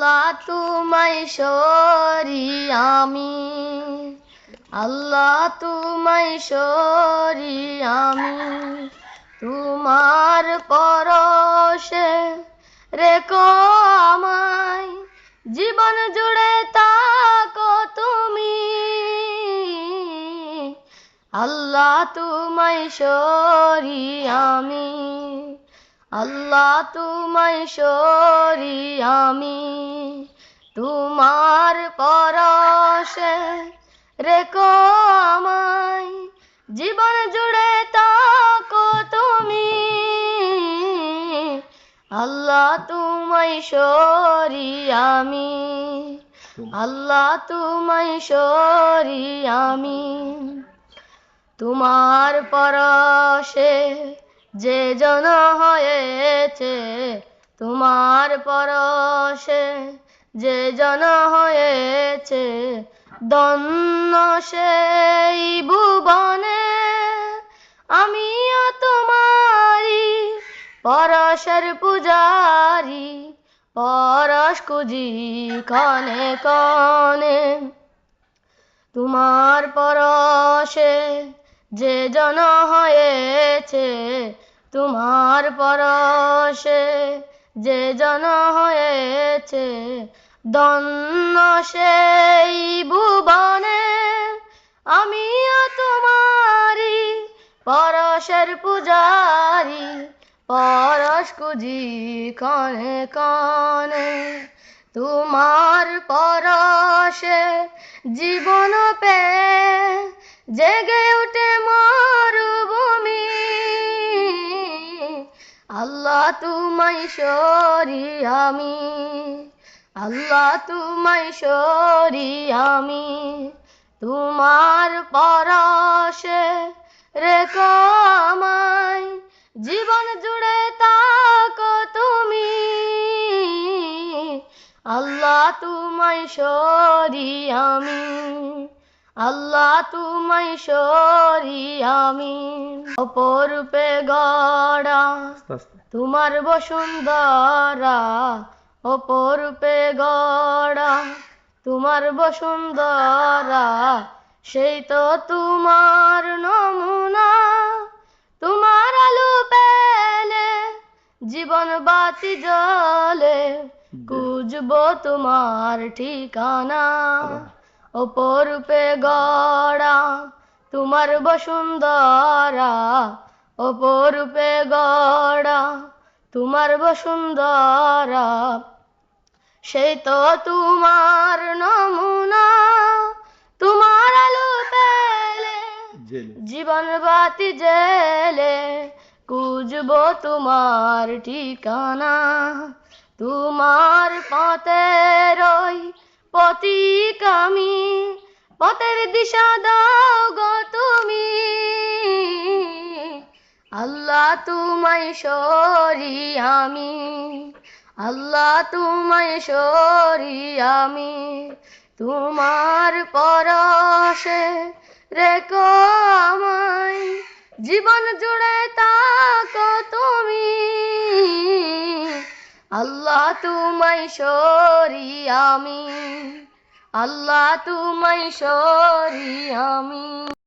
আল্লাহ তোমায় সরি আমি আল্লাহ তোমায় সরি আমি তোমার পরশে রেখো আমায়, জীবন জুড়ে তাকো তুমি। আল্লাহ তোমায় সরি আমি আল্লাহ তোমায় সরি আমি, তোমার পরশে রেখো আমায়। জীবন জুড়ে তাকো তুমি, আল্লাহ তোমায় সরি আমি, আল্লাহ তোমায় সরি আমি, তোমার পরশে যে জন হয়েছে তোমার পরশে, যে জন হয়েছে দন্ন সেই ভুবনে, আমিও তোমারি পরশের পূজারি, পরশ কুজি কনে কনে তোমার পরশে যে জন হয়েছে তোমার পরশে, যে জন হয়েছে দন্ন সেই ভুবনে, আমিও তোমারি পরশের পূজারি, পরশ কুজি কনে কনে তোমার পরশে জীবন পে জেগে উঠে মরুভূমি। আল্লাহ তোমায় সরি আমি। আল্লাহ তোমায় সরি আমি। তোমার পরশে আমায়। জীবন জুড়ে তাকো তুমি। আল্লাহ তোমায় সরি আমি। আল্লাহ তোমায় সরি আমি অপরূপে গড়া তোমার বসুন্ধরা। অপরূপে গড়া তোমার বসুন্ধরা। সেই তো তোমার নমুনা তোমার আলু পেলে জীবন বাতি জলে খুঁজব তোমার ঠিকানা। অপরূপে গড়া তোমার বসুন্ধরা। অপরূপে গড়া তোমার বসুন্ধরা। সেই তো তোমার নমুনা তোমার আলো পেলে জীবন বাতি জেলে খুঁজব তোমার ঠিকানা। তোমার পথে রই পথিক আমি পথের দিশা দাও গো তুমি। আল্লাহ তোমায় সরি আমি, আল্লাহ তোমায় সরি আমি। তোমার পরশে রেখো আমায়, জীবন জুড়ে তাকো তোমায় সরি আমি আল্লাহ তোমায় সরি আমি।